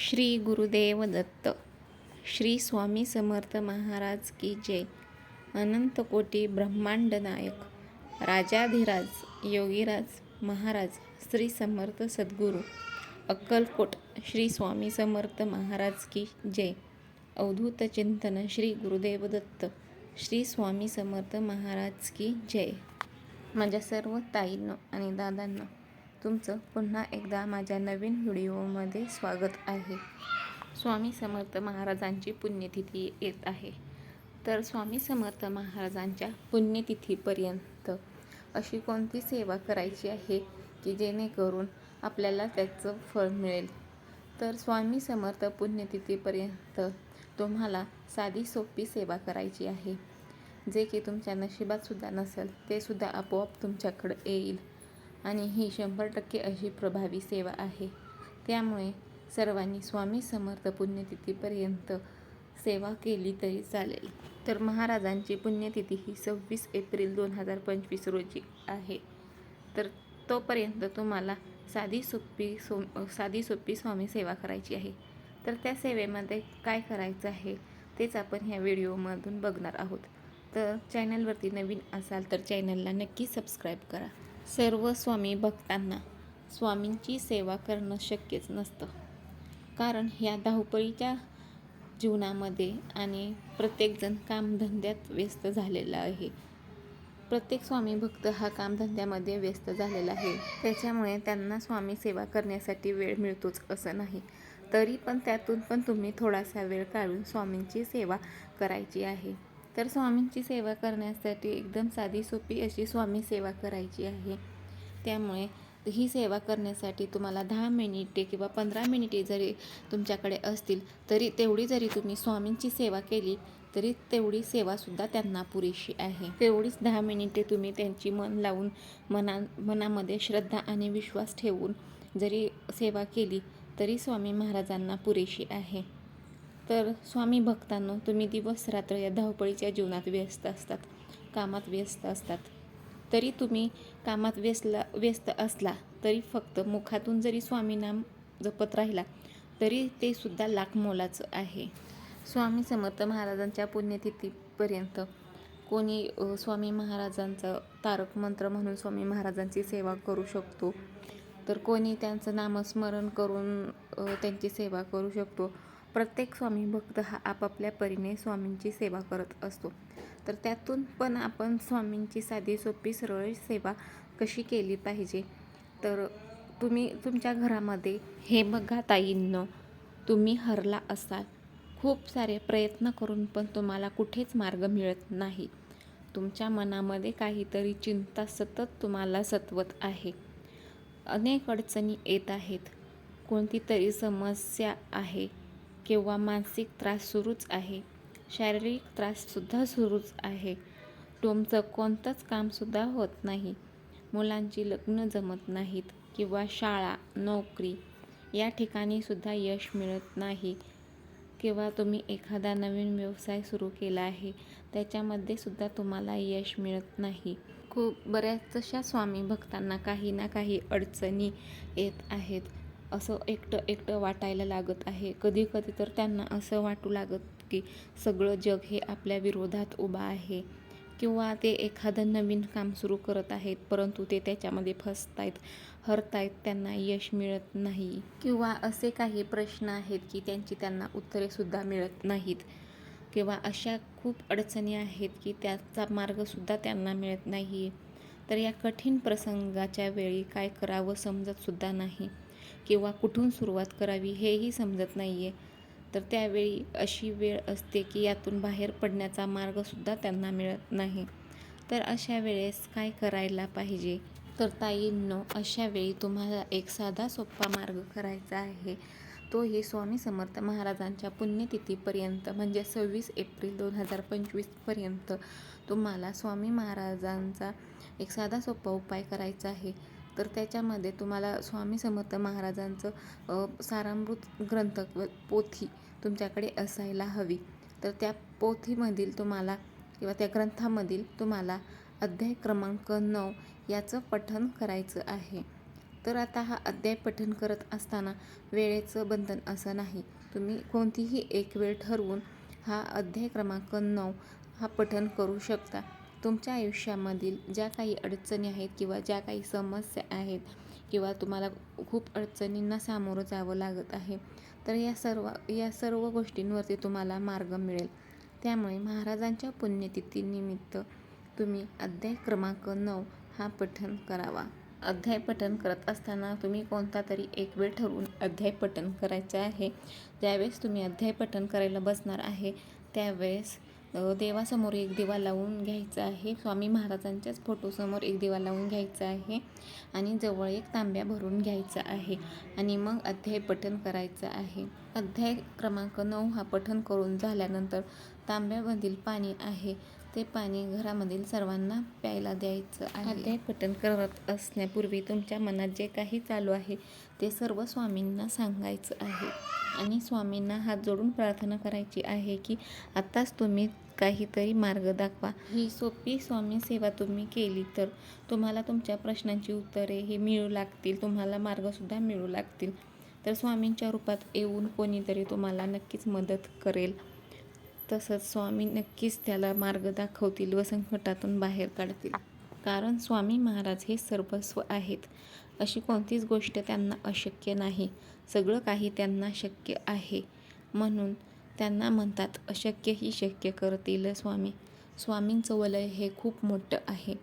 श्री गुरुदेव दत्त श्री स्वामी समर्थ महाराज की जय. अनंत कोटी ब्रह्मांड नायक राजाधिराज योगीराज महाराज श्री समर्थ सद्गुरू अक्कलकोट श्री स्वामी समर्थ महाराज की जय. अवधूत चिंतन श्री गुरुदेव दत्त श्री स्वामी समर्थ महाराज की जय. माझ्या सर्व ताईंना आणि दादांना तुमचं पुन्हा एकदा माझ्या नवीन व्हिडिओमध्ये स्वागत आहे. स्वामी समर्थ महाराजांची पुण्यतिथी येत आहे. तर स्वामी समर्थ महाराजांच्या पुण्यतिथीपर्यंत अशी कोणती सेवा करायची आहे की जेणेकरून आपल्याला त्याचं फळ मिळेल? तर स्वामी समर्थ पुण्यतिथीपर्यंत तुम्हाला साधी सोपी सेवा करायची आहे. जे की तुमच्या नशिबात सुद्धा नसेल ते सुद्धा आपोआप तुमच्याकडे येईल. आणि ही शंभर टक्के अशी प्रभावी सेवा आहे. त्यामुळे सर्वांनी स्वामी समर्थ पुण्यतिथीपर्यंत सेवा केली तरी चालेल. तर महाराजांची पुण्यतिथी ही सव्वीस एप्रिल दोन हजार पंचवीस रोजी आहे. तर तोपर्यंत तुम्हाला साधी सोपी सो साधी सोपी स्वामी सेवा करायची आहे. तर त्या सेवेमध्ये काय करायचं आहे तेच आपण ह्या व्हिडिओमधून बघणार आहोत. तर चॅनलवरती नवीन असाल तर चॅनलला नक्की सबस्क्राईब करा. सर्व स्वामी भक्तांना स्वामींची सेवा करणं शक्यच नसतं. कारण ह्या धावपळीच्या जीवनामध्ये आणि प्रत्येकजण कामधंद्यात व्यस्त झालेला आहे. प्रत्येक स्वामी भक्त हा कामधंद्यामध्ये व्यस्त झालेला आहे. त्याच्यामुळे त्यांना स्वामी सेवा करण्यासाठी वेळ मिळतोच असं नाही. तरी पण त्यातून पण तुम्ही थोडासा वेळ काढून स्वामींची सेवा करायची आहे. तर स्वामींची सेवा करण्यासाठी एकदम साधी सोपी अशी स्वामी सेवा करायची आहे. त्यामुळे ही सेवा करण्यासाठी तुम्हाला दहा मिनिटे किंवा पंधरा मिनिटे जरी तुमच्याकडे असतील तरी तेवढी जरी तुम्ही स्वामींची सेवा केली तरी तेवढी सेवासुद्धा त्यांना पुरेशी आहे. तेवढीच दहा मिनिटे तुम्ही त्यांची मन लावून मना मनामध्ये श्रद्धा आणि विश्वास ठेवून जरी सेवा केली तरी स्वामी महाराजांना पुरेशी आहे. तर स्वामी भक्तांनो तुम्ही दिवस रात्र या धावपळीच्या जीवनात व्यस्त असतात कामात व्यस्त असतात. तरी तुम्ही कामात व्यस्तला व्यस्त असला तरी फक्त मुखातून जरी स्वामी नाम जपत राहिला तरी ते सुद्धा लाख मोलाचं आहे. स्वामी समर्थ महाराजांच्या पुण्यतिथीपर्यंत कोणी स्वामी महाराजांचं तारक मंत्र म्हणून स्वामी महाराजांची सेवा करू शकतो. तर कोणी त्यांचं नामस्मरण करून त्यांची सेवा करू शकतो. प्रत्येक स्वामी भक्त हा आपापल्या परीने स्वामींची सेवा करत असतो. तर त्यातून पण आपण स्वामींची साधी सोपी सरळ सेवा कशी केली पाहिजे? तर तुम्ही तुमच्या घरामध्ये हे बघा ताईंनं तुम्ही हरला असाल. खूप सारे प्रयत्न करून पण तुम्हाला कुठेच मार्ग मिळत नाही. तुमच्या मनामध्ये काहीतरी चिंता सतत तुम्हाला सतवत आहे. अनेक अडचणी येत आहेत. कोणती तरी समस्या आहे. किंवा मानसिक त्रास सुरूच आहे. शारीरिक त्राससुद्धा सुरूच आहे. तुमचं कोणतंच कामसुद्धा होत नाही. मुलांची लग्न जमत नाहीत किंवा शाळा नोकरी या ठिकाणीसुद्धा यश मिळत नाही. किंवा तुम्ही एखादा नवीन व्यवसाय सुरू केला आहे त्याच्यामध्ये सुद्धा तुम्हाला यश मिळत नाही. खूप बऱ्याचशा स्वामी भक्तांना काही ना काही अडचणी येत आहेत. असं एकटं एकटं वाटायला लागत आहे. कधी कधी तर त्यांना असं वाटू लागत की सगळं जग हे आपल्या विरोधात उभा आहे. किंवा ते एखादं नवीन काम सुरू करत आहेत परंतु ते त्याच्यामध्ये फसतायत हरतायत त्यांना यश मिळत नाही. किंवा असे काही प्रश्न आहेत की त्यांची त्यांना उत्तरेसुद्धा मिळत नाहीत. किंवा अशा खूप अडचणी आहेत की त्याचा मार्गसुद्धा त्यांना मिळत नाही. तर या कठीण प्रसंगाच्या वेळी काय करावं समजतसुद्धा नाही. किंवा कुठून सुरुवात करावी हेही समजत नाही आहे तर त्यावेळी अशी वेळ असते की यातून बाहेर पडण्याचा मार्गसुद्धा त्यांना मिळत नाही. तर अशा वेळेस काय करायला पाहिजे? तर ताईंनो अशा वेळी तुम्हाला एक साधा सोपा मार्ग करायचा आहे. तोही स्वामी समर्थ महाराजांच्या पुण्यतिथीपर्यंत म्हणजे सव्वीस एप्रिल दोन हजार पंचवीसपर्यंत तुम्हाला स्वामी महाराजांचा एक साधा सोपा उपाय करायचा आहे. तर त्याच्यामध्ये तुम्हाला स्वामी समर्थ महाराजांचं सारामृत ग्रंथ पोथी तुमच्याकडे असायला हवी. तर त्या पोथीमधील तुम्हाला किंवा त्या ग्रंथामधील तुम्हाला अध्याय क्रमांक नऊ याचं पठन करायचं आहे. तर आता हा अध्याय पठन करत असताना वेळेचं बंधन असं नाही. तुम्ही कोणतीही एक वेळ ठरवून हा अध्याय क्रमांक नऊ हा पठन करू शकता. तुमच्या आयुष्यामधील ज्या काही अडचणी आहेत किंवा ज्या काही समस्या आहेत किंवा तुम्हाला खूप अडचणींना सामोरं जावं लागत आहे तर या सर्व या सर्व गोष्टींवरती तुम्हाला मार्ग मिळेल. त्यामुळे महाराजांच्या पुण्यतिथीनिमित्त तुम्ही अध्याय क्रमांक नऊ हा पठन करावा. अध्याय पठन करत असताना तुम्ही कोणता तरी एक वेळ ठरवून अध्याय पठन करायचं आहे. ज्यावेळेस तुम्ही अध्याय पठन करायला बसणार आहे त्यावेळेस देवासमोर एक दिवा लावून घ्यायचा आहे. स्वामी महाराजांच्याच फोटोसमोर एक दिवा लावून घ्यायचा आहे आणि जवळ एक तांब्या भरून घ्यायचा आहे आणि मग अध्याय पठण करायचं आहे. अध्याय क्रमांक नऊ हा पठण करून झाल्यानंतर तांब्यामधील पाणी आहे. ते पाणी घरामधील सर्वांना प्यायला द्यायचं आहे. अध्याय पठण करत असण्यापूर्वी तुमच्या मनात जे काही चालू आहे ते सर्व स्वामींना सांगायचं आहे. आणि स्वामींना हात जोडून प्रार्थना करायची आहे की आत्ताच तुम्ही काहीतरी मार्ग दाखवा. ही सोपी स्वामी सेवा तुम्ही केली तर तुम्हाला तुमच्या प्रश्नांची उत्तरे हे मिळू लागतील तुम्हाला मार्गसुद्धा मिळू लागतील. तर स्वामींच्या रूपात येऊन कोणीतरी तुम्हाला नक्कीच मदत करेल. तसंच स्वामी नक्कीच त्याला मार्ग दाखवतील व संकटातून बाहेर काढतील. कारण स्वामी महाराज हे सर्वस्व आहेत. अशी कोणतीच गोष्ट त्यांना अशक्य नाही. सगळं काही त्यांना शक्य आहे. म्हणून त्यांना म्हणतात अशक्य ही शक्य करतील स्वामी. स्वामींचं वलय हे खूप मोठं आहे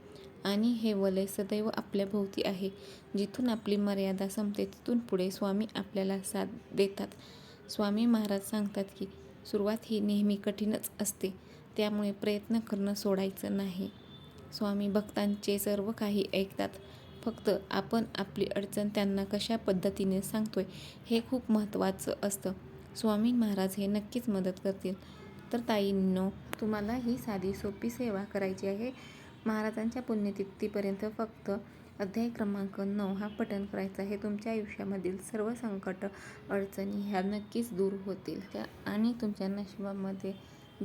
आणि हे वलय सदैव आपल्या भोवती आहे. जिथून आपली मर्यादा संपते तिथून पुढे स्वामी आपल्याला साथ देतात. स्वामी महाराज सांगतात की सुरुवात ही नेहमी कठीणच असते. त्यामुळे प्रयत्न करणं सोडायचं नाही. स्वामी भक्तांचे सर्व काही ऐकतात. फक्त आपण आपली अडचण त्यांना कशा पद्धतीने सांगतोय हे खूप महत्त्वाचं असतं. स्वामी महाराज हे नक्कीच मदत करतील. तर ताईंनो तुम्हाला ही साधी सोपी सेवा करायची आहे. महाराजांच्या पुण्यतिथीपर्यंत फक्त अध्याय क्रमांक नऊ हा पठण करायचा आहे. तुमच्या आयुष्यामधील सर्व संकट अडचणी ह्या नक्कीच दूर होतील. त्या आणि तुमच्या नशिबामध्ये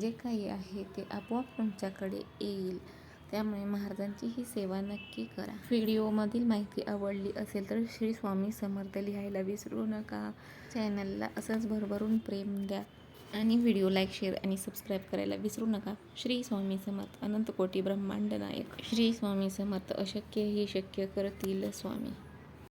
जे काही आहे ते आपोआप तुमच्याकडे येईल. त्यामुळे महाराजांची ही सेवा नक्की करा. व्हिडिओमधील माहिती आवडली असेल तर श्री स्वामी समर्थ लिहायला विसरू नका. चॅनलला असंच भरभरून प्रेम द्या आणि व्हिडिओ लाईक शेअर आणि सबस्क्राईब करायला विसरू नका. श्री स्वामी समर्थ अनंत कोटी ब्रह्मांड नायक. श्री स्वामी समर्थ अशक्य ही शक्य करतील स्वामी.